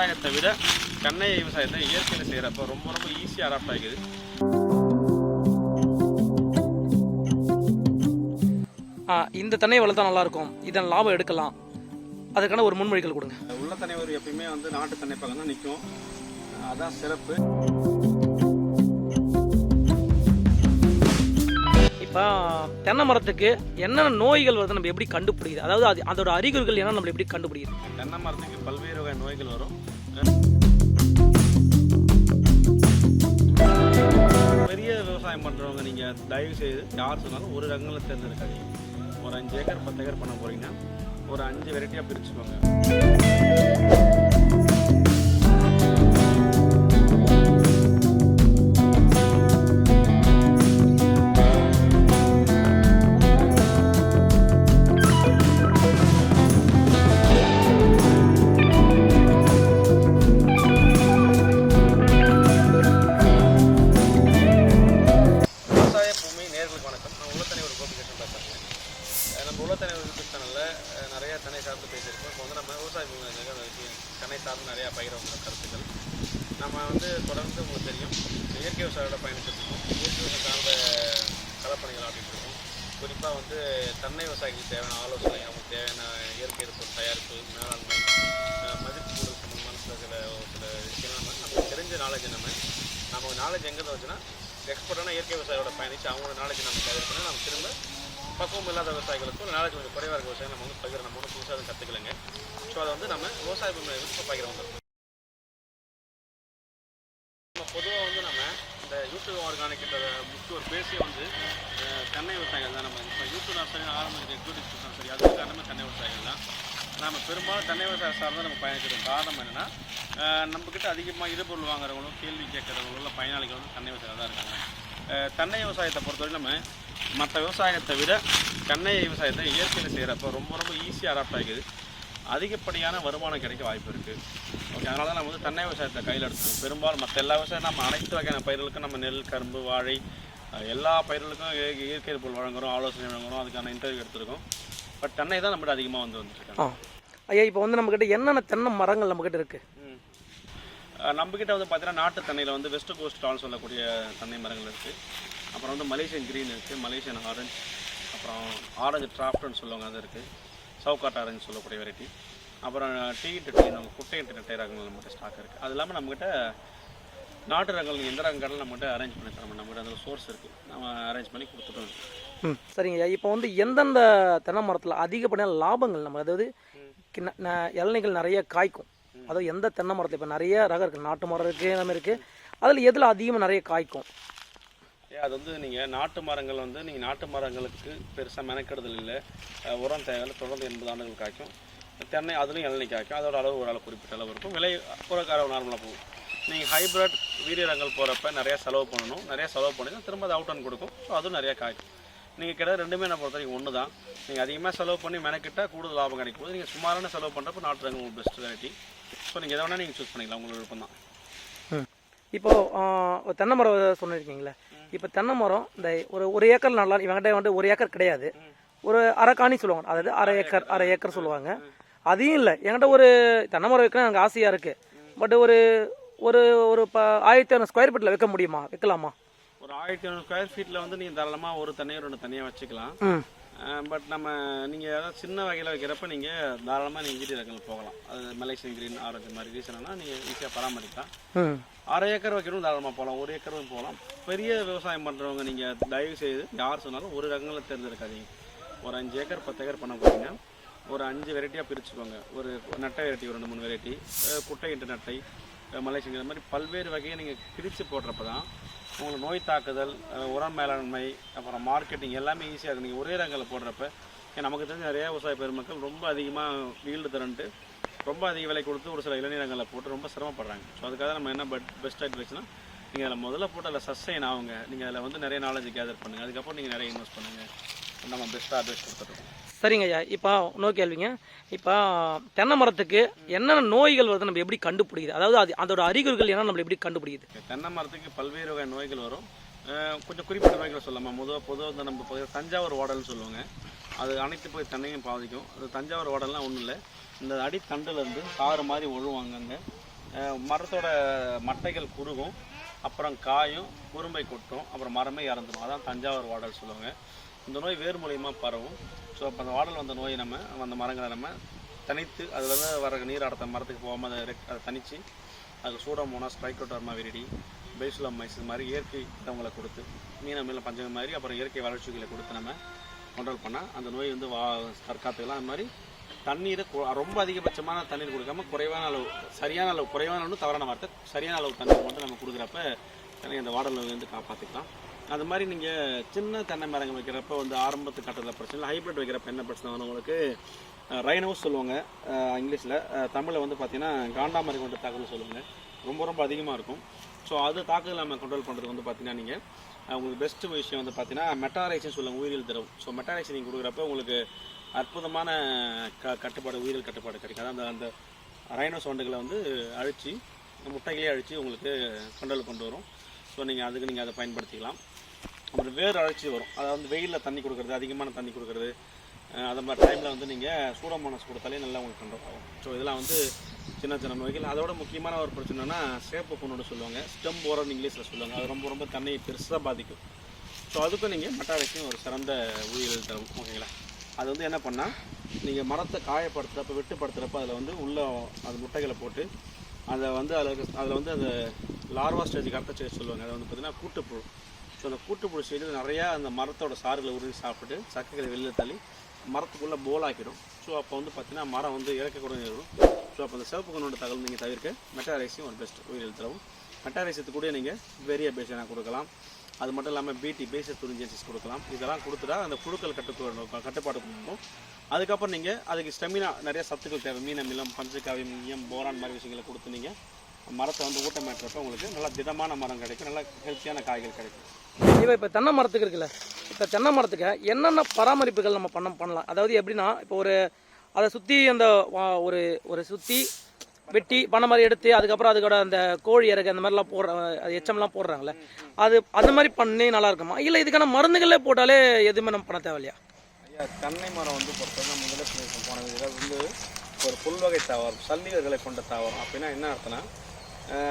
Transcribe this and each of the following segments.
விவசாயத்தை விட தென்னை விவசாயத்தை இயற்கையில் செய்கிறப்ப ரொம்ப ரொம்ப ஈஸியாக அடாப்ட் ஆகிக்குது. ஆ, இந்த தென்னை வளர்த்தா நல்லா இருக்கும் இதன் லாபம் எடுக்கலாம். அதுக்கான ஒரு முன்மொழிகள் கொடுங்க. உள்ள ஒரு எப்பயுமே வந்து நாட்டு தென்னை பக்கம் தான் நிற்கும் அதான் சிறப்பு. இப்போ தென்னை மரத்துக்கு என்னென்ன நோய்கள் வருது நம்ம எப்படி கண்டுபிடிக்குது அதாவது அது அதோட அறிகுறிகள் என்ன நம்ம எப்படி கண்டுபிடிக்குது தென்னை மரத்துக்கு பல்வேறு வகை நோய்கள் வரும். பண்ணுறவங்க நீங்கள் தயவு செய்து யார் சொன்னாலும் ஒரு ரகங்களை தேர்ந்தெடுக்காதீங்க. ஒரு அஞ்சு ஏக்கர் பத்து ஏக்கர் பண்ண போகிறீங்கன்னா ஒரு அஞ்சு வெரைட்டியாக பிரிச்சுக்கோங்க. வந்து தொடர்ந்து உங்களுக்கு தெரியும். இயற்கை விவசாயோட பயணிச்சுட்டு இயற்கை விவசாயம் சார்ந்த கலப்பணிகள் ஆடிட்டு குறிப்பாக வந்து தென்னை விவசாயிகளுக்கு தேவையான ஆலோசனை அவங்களுக்கு தேவையான இயற்கை எரிபொருள் தயாரிப்பு மேலாண்மை மதிப்பு கூடல் சம்பந்தமான சில சில சில விஷயங்கள் நம்ம நமக்கு தெரிஞ்ச நாலேஜ் நம்ம நம்ம நாலேஜ் எங்கே வச்சுன்னா எக்ஸ்பர்ட்டான இயற்கை விவசாயியோட பயணிச்சு அவங்களோட நாலேஜ் நம்ம கேதர் பண்ணி நம்ம திரும்ப பக்குவம் இல்லாத விவசாயிகளுக்கும் நாலேஜ் கொஞ்சம் குறைவாக இருக்க விவசாயம் நம்ம வந்து பகிர நம்ம வந்து புதுசாக கற்றுக்கலங்க ஸோ அதை வந்து நம்ம விவசாய பூமியை பகிரவங்க நம்ம பொதுவாக வந்து நம்ம இந்த யூடியூப் ஆர்கானிக் முக்கிய ஒரு பேசிய வந்து தென்னை விவசாயிகள் தான் நம்ம. இப்போ யூஸ் நர்சரி ஆரம்பிக்கிற எக்ஸிக்யூட்டிவ் நர்சரி அதுக்கு காரணமே தென்னை விவசாயிகள் தான். நம்ம பெரும்பாலும் தென்னை விவசாயம் சார்ந்த நம்ம பயணிக்கிறோம் காரணம் என்னென்னா நம்மக்கிட்ட அதிகமாக இடுபொருள் வாங்குறவங்களும் கேள்வி கேட்குறவங்களும் உள்ள பயனாளிகள் வந்து தென்னை விவசாயிகள் தான் இருக்காங்க. தென்னை விவசாயத்தை பொறுத்தவரை நம்ம மற்ற விவசாயத்தை விட தென்னை விவசாயத்தை இயற்கையில் செய்கிறப்ப ரொம்ப ரொம்ப ஈஸியாக அடாப்ட் ஆகிக்குது. அதிகப்படியான வருமானம் கிடைக்க வாய்ப்பு இருக்குது ஓகே அதனால தான் நம்ம வந்து தென்னை விவசாயத்தை கையில் எடுத்துக்கோம் பெரும்பாலும் மற்ற எல்லா விவசாயம் நம்ம அனைத்து வகையான பயிர்களுக்கும் நம்ம நெல் கரும்பு வாழை எல்லா பயிர்களுக்கும் இய- இயற்கை பொருள் வழங்குறோம் ஆலோசனை வழங்குறோம். அதுக்கான இன்டர்வியூ எடுத்திருக்கோம். பட் தென்னை தான் நம்மகிட்ட அதிகமாக வந்து வந்துருக்காங்க ஐயா இப்போ வந்து நம்மக்கிட்ட என்னென்ன தென்னை மரங்கள் நம்மக்கிட்ட இருக்குது நம்மக்கிட்ட வந்து பார்த்தீங்கன்னா நாட்டு தென்னையில் வந்து வெஸ்ட் கோஸ்ட் டால் சொல்லக்கூடிய தென்னை மரங்கள் இருக்குது அப்புறம் வந்து மலேசியன் கிரீன் இருக்குது மலேசியன் ஆரஞ்சு அப்புறம் ஆரஞ்சு டிராஃப்ட்னு சொல்லுவாங்க அது இருக்குது சவுக்காட் ஆரஞ்சு சொல்லக்கூடிய வெரைட்டி அப்புறம் டீ டீ நம்ம குட்டை நெட்டை ரகங்கள் நம்மகிட்ட ஸ்டாக் இருக்குது அது இல்லாமல் நம்மகிட்ட நாட்டு ரகங்கள் எந்த ரகங்களும் நம்மகிட்ட அரேஞ்ச் பண்ணி தரோம் நம்மகிட்ட அந்த சோர்ஸ் இருக்குது நம்ம அரேஞ்ச் பண்ணி கொடுத்துட்டோம். ம். சரிங்க. இப்போ வந்து எந்தெந்த தென்னை மரத்தில் அதிகப்படியான லாபங்கள் நம்ம அதாவது இளநீகள் நிறைய காய்க்கும். அதாவது எந்த தென்னை மரத்தில் இப்போ நிறைய ரகம் இருக்குது நாட்டு மரம் இருக்குது எல்லாமே இருக்குது அதில் எதில் அதிகமாக நிறைய காய்க்கும்? அது வந்து நீங்கள் நாட்டு மரங்கள் வந்து நீங்கள் நாட்டு மரங்களுக்கு பெருசாக மெனக்கெடுதல் இல்லை. உரம் தேவையில்லை. தொடர்ந்து எண்பது ஆண்டுகள் காய்க்கும். தென்னை அதுலேயும் இளநீ காய்க்கும் அதோட அளவு ஒரு அளவு குறிப்பிட்ட அளவு இருக்கும். விலை அளவு நார்மலாக போகும் நீங்கள் ஹைப்ரிட் வீரிய ரகங்கள் போகிறப்ப நிறைய செலவு பண்ணணும். நிறைய செலவு பண்ணி திரும்ப அது அவுட் கொடுக்கும். ஸோ அதுவும் நிறைய காய்க்கும் நீங்கள் கிட்ட ரெண்டுமே நான் பொறுத்த வரைக்கும் ஒன்று தான் நீங்கள் அதிகமாக செலவு பண்ணி மெனக்கிட்டா கூடுதல் லாபம் கிடைக்கும் போது நீங்கள் சுமாரான செலவு பண்ணுறப்ப நாட்டு ரகம் உங்களுக்கு பெஸ்ட் வெரைட்டி ஸோ நீங்கள் எதை வேணால் நீங்கள் சூஸ் பண்ணிக்கலாம். உங்களுக்கு விருப்பம் தான் ம். இப்போ ஆ, ஒரு தென்னை மரம் சொன்னிருக்கீங்களே? இப்போ தென்னை மரம் இந்த ஒரு ஒரு ஏக்கர் நல்லா இவங்கிட்ட வந்து ஒரு ஏக்கர் கிடையாது. ஒரு அரை காணி சொல்லுவாங்க. அதாவது அரை ஏக்கர் அரை ஏக்கர் சொல்லுவாங்க. அதையும் இல்லை. என்கிட்ட ஒரு தென்னை மரம் வைக்கணும் எனக்கு ஆசையாக இருக்குது பட் ஒரு ஒரு ஒரு ப ஆயிரத்தி ஐநூறு ஸ்கொயர் ஃபீட்டில் வைக்க முடியுமா? வைக்கலாமா? ஒரு ஆயிரத்தி ஐநூறு ஸ்கொயர் ஃபீட்டில் வந்து நீங்கள் தாராளமாக ஒரு தனியாக ரெண்டு தனியாக வச்சுக்கலாம். பட் நம்ம நீங்கள் ஏதாவது சின்ன வகையில் வைக்கிறப்ப நீங்கள் தாராளமாக நீங்கள் வீட்டு ரகங்கள் போகலாம். அது மலேசியன் கிரீன் ஆரஞ்சு மாதிரி ரீசனா நீங்கள் ஈஸியாக பராமரிக்கலாம். அரை ஏக்கர் வைக்கணும் தாராளமாக போகலாம். ஒரு ஏக்கரும் போகலாம். பெரிய விவசாயம் பண்ணுறவங்க நீங்கள் தயவு செய்து யார் சொன்னாலும் ஒரு ரகங்களை தேர்ந்தெடுக்காதீங்க. ஒரு அஞ்சு ஏக்கர் பத்து ஏக்கர் பண்ண போறீங்க. ஒரு அஞ்சு வெரைட்டியாக பிரிச்சுக்கோங்க. ஒரு நட்டை வெரைட்டி ஒரு ரெண்டு மூணு வெரைட்டி குட்டை இட்டு நட்டை அஹ் இது இந்த மாதிரி பல்வேறு வகையை நீங்கள் பிரித்து போடுறப்ப தான் உங்களுக்கு நோய் தாக்குதல் உரம் மேலாண்மை அப்புறம் மார்க்கெட்டிங் எல்லாமே ஈஸியாக இருக்கும் நீங்கள் ஒரே ரகங்களில் போடுறப்ப நமக்கு தெரிஞ்ச நிறைய விவசாய பெருமக்கள் ரொம்ப அதிகமாக வீல்டு திரண்டு ரொம்ப அதிக விலை கொடுத்து ஒரு சில இளநீரங்களில் போட்டு ரொம்ப சிரமப்படுறாங்க. ஸோ அதுக்காக நம்ம என்ன பெட் பெஸ்ட் அட்வைஸ்னா நீங்கள் அதில் முதல்ல போட்டு அதில் சஸ்டைன் ஆகுங்க. நீங்கள் அதில் வந்து நிறைய நாலேஜ் கேதர் பண்ணுங்கள் அதுக்கப்புறம் நீங்கள் நிறைய இன்வெஸ்ட் பண்ணுங்கள் நம்ம பெஸ்ட்டாக அட்வைஸ் கொடுத்துருக்கோம் சரிங்க ஐயா. இப்போ இன்னொரு கேள்விங்க. இப்போ தென்னை மரத்துக்கு என்னென்ன நோய்கள் வருது நம்ம எப்படி கண்டுபிடிக்குது? அதாவது அது அதோட அறிகுறிகள் என்ன நம்ம எப்படி கண்டுபிடிக்குது? தென்னை மரத்துக்கு பல்வேறு வகை நோய்கள் வரும். கொஞ்சம் குறிப்பிட்ட நோய்கள் சொல்லலாமா? பொதுவாக பொதுவாக இந்த நம்ம பகுதியில் தஞ்சாவூர் ஓடல்னு சொல்லுவாங்க. அது அனைத்து போய் தென்னையும் பாதிக்கும். அது தஞ்சாவூர் ஓடல்லாம் ஒன்றும் இல்லை. இந்த அடித்தண்டுலேருந்து சாறு மாதிரி ஒழுவாங்க அங்கே மரத்தோட மட்டைகள் குறுகும். அப்புறம் காயும் குறும்பை கொட்டும் அப்புறம் மரமே இறந்துடும். அதான் தஞ்சாவூர் வாடல் சொல்லுவாங்க. இந்த நோய் வேர் மூலியமாக பரவும். ஸோ அப்போ அந்த வாடல் வந்த நோயை நம்ம அந்த மரங்களை நம்ம தனித்து அதுலேருந்து வர நீர் அடத்த மரத்துக்கு போகாமல் அதை அதை தனித்து அதுக்கு சூடமோனா ஸ்ட்ரைக்கோட்டர்மா விரிடி பேசுலமைஸ் இது மாதிரி இயற்கை இடங்களை கொடுத்து மீன மீன பஞ்சகம் மாதிரி அப்புறம் இயற்கை வளர்ச்சிகளை கொடுத்து நம்ம கண்ட்ரோல் பண்ணால் அந்த நோய் வந்து வா தற்காத்துக்கலாம். அது மாதிரி தண்ணீரை கு- ரொம்ப அதிகபட்சமான தண்ணீர் கொடுக்காம குறைவான அளவு சரியான அளவு குறைவான அளவு தவறான வார்த்தை சரியான அளவு தண்ணீர் மட்டும் நம்ம கொடுக்குறப்ப தண்ணி அந்த வாடல் வந்து காப்பாற்றிக்கலாம் அது மாதிரி நீங்கள் சின்ன தென்னை மரங்கள் வைக்கிறப்ப வந்து ஆரம்பத்து கட்டத்தில் பிரச்சனை இல்லை ஹைப்ரிட் வைக்கிறப்ப என்ன பிரச்சனை வரும் உங்களுக்கு? ரைனோஸ் சொல்லுவாங்க இங்கிலீஷில். தமிழில் வந்து பார்த்தீங்கன்னா காண்டாமரை கொண்ட தாக்குதல் சொல்லுவாங்க. ரொம்ப ரொம்ப அதிகமாக இருக்கும். ஸோ அது தாக்குதல் நம்ம கண்ட்ரோல் பண்ணுறதுக்கு வந்து பார்த்தீங்கன்னா நீங்கள் உங்களுக்கு பெஸ்ட்டு விஷயம் வந்து பார்த்தீங்கன்னா மெட்டாரைசன் சொல்லுவாங்க உயிரியல் திரவம். ஸோ மெட்டாரைசன் நீங்கள் கொடுக்குறப்ப உங்களுக்கு அற்புதமான க கட்டுப்பாடு உயிரியல் கட்டுப்பாடு கிடைக்கும். அந்த அந்த ரைனோ சவுண்டுகளை வந்து அழித்து முட்டைகளே அழித்து உங்களுக்கு கண்ட்ரோல் கொண்டு வரும். ஸோ நீங்கள் அதுக்கு நீங்கள் அதை பயன்படுத்திக்கலாம். அப்புறம் வேர் அழைச்சி வரும். அதாவது வந்து வெயிலில் தண்ணி கொடுக்குறது அதிகமான தண்ணி கொடுக்குறது அது மாதிரி டைமில் வந்து நீங்கள் சூடமானஸ் கொடுத்தாலே நல்லா உங்களுக்கு கண்ட்ரோல் ஆகும். ஸோ இதெல்லாம் வந்து சின்ன சின்ன நோய்கள். அதோட முக்கியமான ஒரு பிரச்சனைனா சேப்பு புண்ணோட சொல்லுவாங்க. ஸ்டெம் போரன் இங்கிலீஷில் சொல்லுவாங்க. அது ரொம்ப ரொம்ப தண்ணியை பெருசாக பாதிக்கும். ஸோ அதுக்கும் நீங்கள் மெட்டாரிக்கும் ஒரு சிறந்த உயிரியல் தரும். ஓகேங்களா? அது வந்து என்ன பண்ணால் நீங்கள் மரத்தை காயப்படுத்துறப்ப வெட்டுப்படுத்துறப்ப அதில் வந்து உள்ள அது முட்டைகளை போட்டு அதை வந்து அதில் அதில் வந்து அந்த லார்வா ஸ்டேஜுக்கு அடுத்த ஸ்டேஜ் சொல்லுவாங்க. அதை வந்து பார்த்திங்கன்னா கூட்டுப்புழு. ஸோ அந்த கூட்டுப்புழு ஸ்டேஜில் நிறையா அந்த மரத்தோட சாறுகளை உருவி சாப்பிட்டு சக்கைகளை வெளியில் தள்ளி மரத்துக்குள்ளே போல் ஆக்கிடும். ஸோ அப்போ வந்து பார்த்தீங்கன்னா மரம் வந்து இறக்கக்கூட நேரும் ஸோ அப்போ அந்த சிவப்பு கண்ணோட தகவல் நீங்கள் தவிர்க்க மெட்டாரைசியும் ஒரு பெஸ்ட் உயிரியல் தரவும் மெட்டாரைசியத்து கூட நீங்கள் வேரிய பேசினா கொடுக்கலாம். அது மட்டும் இல்லாமல் பிடி பேசிக் துரிஞ்சன்சிஸ் கொடுக்கலாம். இதெல்லாம் கொடுத்துட்டா அந்த புழுக்கள் கட்டுப்பாடு கட்டுப்பாடு கொடுக்கும். அதுக்கப்புறம் நீங்கள் அதுக்கு ஸ்டெமினா நிறைய சத்துக்கள் தேவை. மீன் அமிலம் பஞ்சகாவியம் ஈயம் போரான் மாதிரி விஷயங்களை கொடுத்து நீங்கள் மரத்தை வந்து ஊட்டமேற்றப்ப உங்களுக்கு நல்லா திடமான மரம் கிடைக்கும். நல்லா ஹெல்த்தியான காய்கள் கிடைக்கும். இப்போ இப்போ தென்னை மரத்துக்கு இருக்குல்ல. இப்போ தென்னை மரத்துக்கு என்னென்ன பராமரிப்புகள் நம்ம பண்ண பண்ணலாம்? அதாவது எப்படின்னா இப்போ ஒரு அதை சுற்றி அந்த ஒரு ஒரு சுற்றி வெட்டி பண்ண மாதிரி எடுத்து அதுக்கப்புறம் அதுக்கோட அந்த கோழி இறகு அந்த மாதிரிலாம் போடுற அது எச்சம்லாம் போடுறாங்கல்ல. அது அந்த மாதிரி பண்ணி நல்லா இருக்குமா இல்லை இதுக்கான மருந்துகளே போட்டாலே எதுவுமே நம்ம பண்ண தேவையில்லையா? ஐயா தென்னை மரம் வந்து பொறுத்தவரை நம்ம முதல்ல போன இதில் வந்து ஒரு புல்வகை தாவரம் சல்லிகர்களை கொண்ட தாவரம் அப்படின்னா என்ன அர்த்தம்னா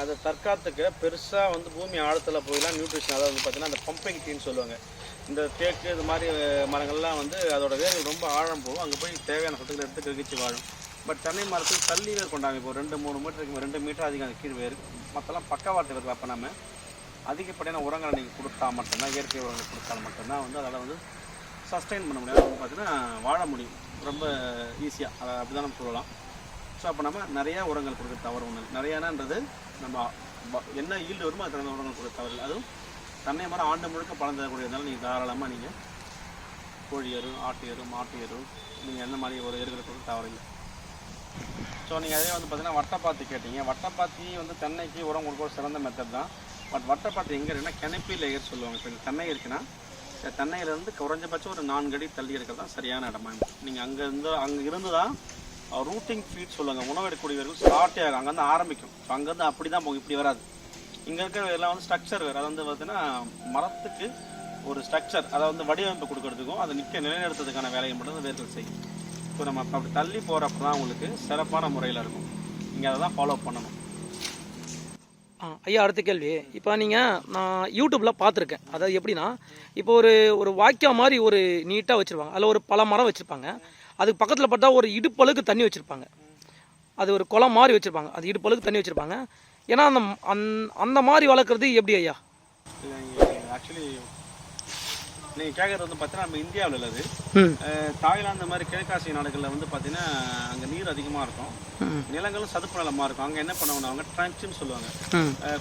அது தற்காத்துக்கு பெருசாக வந்து பூமி ஆழத்தில் போயெல்லாம் நியூட்ரிஷன் அதாவது வந்து பார்த்தீங்கன்னா அந்த பம்பிங் டீன்னு சொல்லுவாங்க. இந்த தேக்கு இது மாதிரி மரங்கள்லாம் வந்து அதோட வேர்கள் ரொம்ப ஆழம் போகும். அங்கே போய் தேவையான சத்துக்களை எடுத்து கிரகிச்சு வாழும். பட் தென்னை மரத்துக்கு தள்ளி வேர் கொண்டாங்க. இப்போ ரெண்டு மூணு மீட்டருக்கு ரெண்டு மீட்டர் அதிகம் அது கீழ் வேர். மற்றெல்லாம் பக்கவாட்டு வேர் அப்போ நம்ம அதிகப்படியான உரங்களை நீங்கள் கொடுத்தா மட்டும்தான் இயற்கை உரங்கள் கொடுத்தா மட்டும்தான் வந்து அதால் வந்து சஸ்டைன் பண்ண முடியாது வந்து பார்த்தீங்கன்னா வாழ முடியும். ரொம்ப ஈஸியாக அதை அப்படி தான் நம்ம சொல்லலாம். ஸோ அப்போ நம்ம நிறையா உரங்கள் கொடுக்க தவறு ஒன்று நிறையானன்றது நம்ம என்ன ஈல்டு வருமோ அது தகுந்த உரங்கள் கொடுக்க தவறு அதுவும் தென்னை மரம் ஆண்டு முழுக்க பழம் தரக்கூடியதுனால நீங்கள் தாராளமாக நீங்கள் கோழி எரு ஆட்டு எரு மாட்டு எரு நீங்கள் எந்த மாதிரி ஒரு எருகளை கொடுக்க தவறில்லை ஸோ நீங்கள் அதே வந்து பார்த்தீங்கன்னா வட்டப்பாத்தி கேட்டீங்க. வட்டப்பாத்தி வந்து தென்னைக்கு உரம் கொடுக்க ஒரு சிறந்த மெத்தட் தான். பட் வட்டப்பாத்தி எங்கே இருக்குன்னா கெனப்பி லேயர் சொல்லுவாங்க. இப்போ தென்னை இருக்குன்னா தென்னையிலேருந்து குறைஞ்சபட்சம் ஒரு நான்கு அடி தள்ளி இருக்கிறது தான் சரியான இடமா. நீங்கள் அங்கே இருந்து அங்கே இருந்து தான் ரூட்டிங் ஃபீட் சொல்லுவாங்க. உணவெடுக்கக்கூடியவர்கள் ஸ்டார்ட்டே ஆகும் அங்கேருந்து ஆரம்பிக்கும். ஸோ அங்கேருந்து அப்படி தான் போகும். இப்படி வராது. இங்கே இருக்கிற எல்லாம் வந்து ஸ்ட்ரக்சர் வேறு. அது வந்து பார்த்தீங்கன்னா மரத்துக்கு ஒரு ஸ்ட்ரக்சர் அதை வந்து வடிவமைப்பு கொடுக்கறதுக்கும் அதை நிற்க நிலைநிறுத்துறதுக்கான வேலையை மட்டும் தான் வேர்கள் செய்யும். ஸோ நம்ம அப்ப அப்படி தள்ளி போகிறப்ப தான் உங்களுக்கு சிறப்பான முறையில் இருக்கும். நீங்கள் அதை தான் ஃபாலோ பண்ணணும். ஆ ஐயா அடுத்த கேள்வி. இப்போ நீங்கள் நான் யூடியூப்பில் பார்த்துருக்கேன். அதாவது எப்படின்னா இப்போ ஒரு ஒரு வாய்க்கா மாதிரி ஒரு நீட்டாக வச்சுருப்பாங்க. அதில் ஒரு பல மரம் வச்சுருப்பாங்க. அதுக்கு பக்கத்தில் பார்த்தா ஒரு இடுப்பளவுக்கு தண்ணி வச்சுருப்பாங்க. அது ஒரு குளம் மாதிரி வச்சுருப்பாங்க. அது இடுப்பளவுக்கு தண்ணி வச்சுருப்பாங்க. ஏன்னா அந்த அந்த- அந்த மாதிரி வளர்க்குறது எப்படி ஐயா? ஆக்சுவலி நீங்கள் கேட்குறது வந்து பார்த்தீங்கன்னா நம்ம இந்தியாவில் உள்ளது தாய்லாந்து மாதிரி கிழக்காசிய நாடுகளில் வந்து பார்த்தீங்கன்னா அங்கே நீர் அதிகமாக இருக்கும். நிலங்களும் சதுப்பு நிலமாக இருக்கும். அங்கே என்ன பண்ணுவாங்க அவங்க ட்ரன்ச்சுன்னு சொல்லுவாங்க.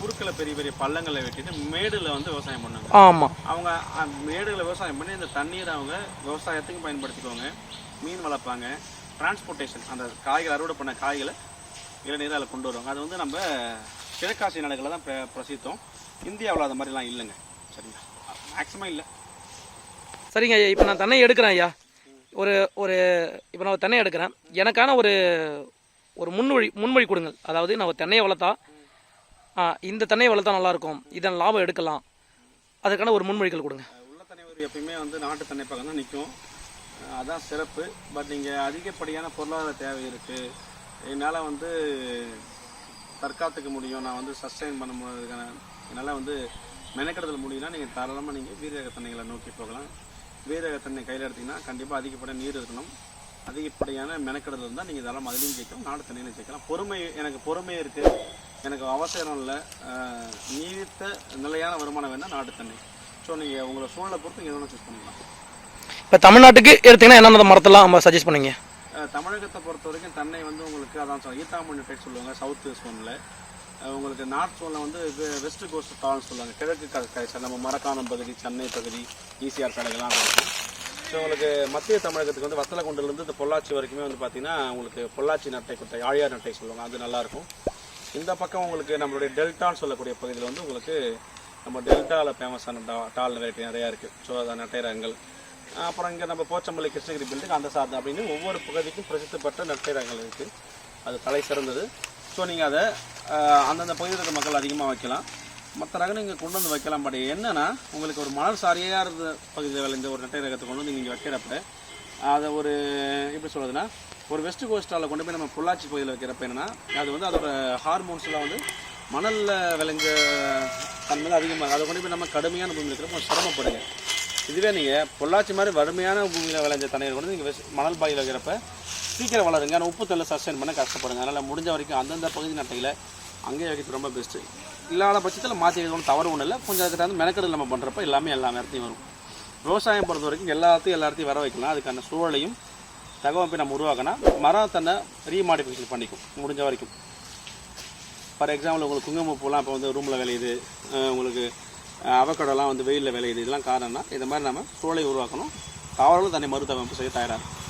குறுக்கில் பெரிய பெரிய பள்ளங்களை வெட்டிட்டு மேடுல வந்து விவசாயம் பண்ணாங்க ஆமாம் அவங்க மேடுகளை விவசாயம் பண்ணி இந்த தண்ணீரை அவங்க விவசாயத்துக்கு பயன்படுத்திக்குவாங்க. மீன் வளர்ப்பாங்க. டிரான்ஸ்போர்ட்டேஷன் அந்த காய்கள் அறுவடை பண்ண காய்களை இளநீரை அதில் கொண்டு வருவாங்க. அது வந்து நம்ம கிழக்காசிய நாடுகளில் தான் பிர- பிரசித்தம். இந்தியாவில் அது மாதிரிலாம் இல்லைங்க. சரிங்களா? மேக்ஸிமம் இல்லை. சரிங்க ஐயா இப்போ நான் தண்ணி எடுக்கிறேன் ஐயா. ஒரு ஒரு இப்போ நான் ஒரு தென்னை எடுக்கிறேன். எனக்கான ஒரு ஒரு முன்மொழி முன்மொழி கொடுங்கள். அதாவது நான் ஒரு தென்னையை வளர்த்தா இந்த தென்னையை வளர்த்தா நல்லாயிருக்கும். இதன் லாபம் எடுக்கலாம். அதுக்கான ஒரு முன்மொழிகள் கொடுங்க. உள்ள தண்ணி எப்பயுமே வந்து நாட்டு தண்ணி பக்கம் தான் நிற்கும் அதான் சிறப்பு. பட் நீங்கள் அதிகப்படியான பொருளாதார தேவை இருக்குது என்னால் வந்து தற்காத்துக்க முடியும். நான் வந்து சஸ்டைன் பண்ண முடியாதுக்கான என்னால் வந்து மெனக்கெடுதல் முடியும்னா நீங்கள் தாராளமாக நீங்கள் வீரக தண்ணிகளை நோக்கி போகலாம். வீரக தண்ணி கையில் எடுத்தீங்கன்னா கண்டிப்பாக அதிகப்படியான நீர் இருக்கணும். அதிகப்படியான மெனக்கெடுதல் இருந்தால் நீங்கள் தாராளமாக அதுலேயும் சேர்க்கலாம் நாடு தண்ணியிலும் சேர்க்கலாம் பொறுமை எனக்கு பொறுமை இருக்குது எனக்கு அவசரம் இல்லை. நீடித்த நிலையான வருமானம் வேணால் நாடு தண்ணி. ஸோ நீங்கள் உங்களை சூழ்நிலை பொறுத்து நீங்கள் எதனா சூஸ் பண்ணிக்கலாம். இப்போ தமிழ்நாட்டுக்கு எடுத்தீங்கன்னா என்னென்ன மரத்தெல்லாம் நம்ம சஜஸ்ட் பண்ணீங்க? தமிழகத்தை பொறுத்த வரைக்கும் தென்னை வந்து உங்களுக்கு அதான் ஈத்தாமணி டைப் சொல்லுவாங்க சவுத் சோனில் உங்களுக்கு நார்த் சோனில் வந்து வெஸ்ட் கோஸ்ட் டால்னு சொல்லுவாங்க. கிழக்கு கடற்கரை நம்ம மரக்காணம் பகுதி சென்னை பகுதி ஈசிஆர் கடைகள்லாம் இருக்கும். ஸோ உங்களுக்கு மத்திய தமிழகத்துக்கு வந்து வத்தலக்குண்டிலேருந்து இந்த பொள்ளாச்சி வரைக்குமே வந்து பார்த்தீங்கன்னா உங்களுக்கு பொள்ளாச்சி நட்டை குட்டை ஆழியார் நட்டை சொல்லுவாங்க. அது நல்லாயிருக்கும். இந்த பக்கம் உங்களுக்கு நம்மளுடைய டெல்டான்னு சொல்லக்கூடிய பகுதியில் வந்து உங்களுக்கு நம்ம டெல்டாவில் ஃபேமஸான டா டால் வெரைட்டி நிறையா இருக்குது ஸோ அதான் நட்டை ரகங்கள். அப்புறம் இங்கே நம்ம போச்சம்பள்ளி கிருஷ்ணகிரி பில்டிங் அந்த சார்ந்த அப்படின்னு ஒவ்வொரு பகுதிக்கும் பிரசித்தி பெற்ற நட்டை ரகங்கள் இருக்குது அது தலை சிறந்தது. ஸோ நீங்கள் அதை அந்தந்த பகுதியில் இருக்க மக்கள் அதிகமாக வைக்கலாம். மற்ற ரகம் நீங்கள் கொண்டு வந்து வைக்கலாம். பட் என்னென்னா உங்களுக்கு ஒரு மணல் சாரியாக இருந்த பகுதியில் விளைஞ்ச ஒரு நெட்டை ரகத்தை கொண்டு வந்து நீங்கள் வைக்கிறப்ப அதை ஒரு எப்படி சொல்கிறதுனா ஒரு வெஸ்ட் கோஸ்டாவில் கொண்டு போய் நம்ம பொள்ளாச்சி பகுதியில் வைக்கிறப்ப என்னென்னா அது வந்து அதோட ஹார்மோன்ஸ்லாம் வந்து மணலில் விளைஞ்ச தன்மை அதிகமாக அதை கொண்டு போய் நம்ம கடுமையான பூமியில் இருக்கிறப்ப சிரமப்படுங்க. இதுவே நீங்கள் பொள்ளாச்சி மாதிரி வறுமையான பூமியில் விளைஞ்ச தண்ணீர் கொண்டு நீங்கள் வெஸ் மணல் பாயில் வைக்கிறப்ப சீக்கிரம் வளருங்க. ஆனால் உப்பு தள்ள சஸ்டைன் பண்ண கஷ்டப்படுங்க. அதனால் முடிஞ்ச வரைக்கும் அந்தந்த பகுதி நட்டையில் அங்கேயே வைக்கிறது ரொம்ப பெஸ்ட்டு இல்லாத பட்சத்தில் மாற்றி ஒன்றும் தவறு ஒன்றும் இல்லை. கொஞ்சம் அதுக்கு வந்து மெனக்கெடல் நம்ம பண்ணுறப்ப எல்லாமே எல்லா நேரத்தையும் வரும். விவசாயம் பொறுத்த வரைக்கும் எல்லாத்தையும் எல்லாத்தையும் வர வைக்கலாம். அதுக்கான சூழலையும் தகவமைப்பை நம்ம உருவாக்கினா மரம் தன்னை ரீமாடிஃபிகேஷன் பண்ணிக்கும். முடிஞ்ச வரைக்கும். ஃபார் எக்ஸாம்பிள் உங்களுக்கு குங்குமப்பூலாம் இப்போ வந்து ரூமில் விளையுது. உங்களுக்கு அவக்கடெல்லாம் வந்து வெயிலில் விளையுது. இதெல்லாம் காரணம்னா இந்த மாதிரி நம்ம சூழலை உருவாக்கணும். தாவரங்களும் தன்னை மறுத்தமைப்பு செய்ய தயாராக இருக்கும்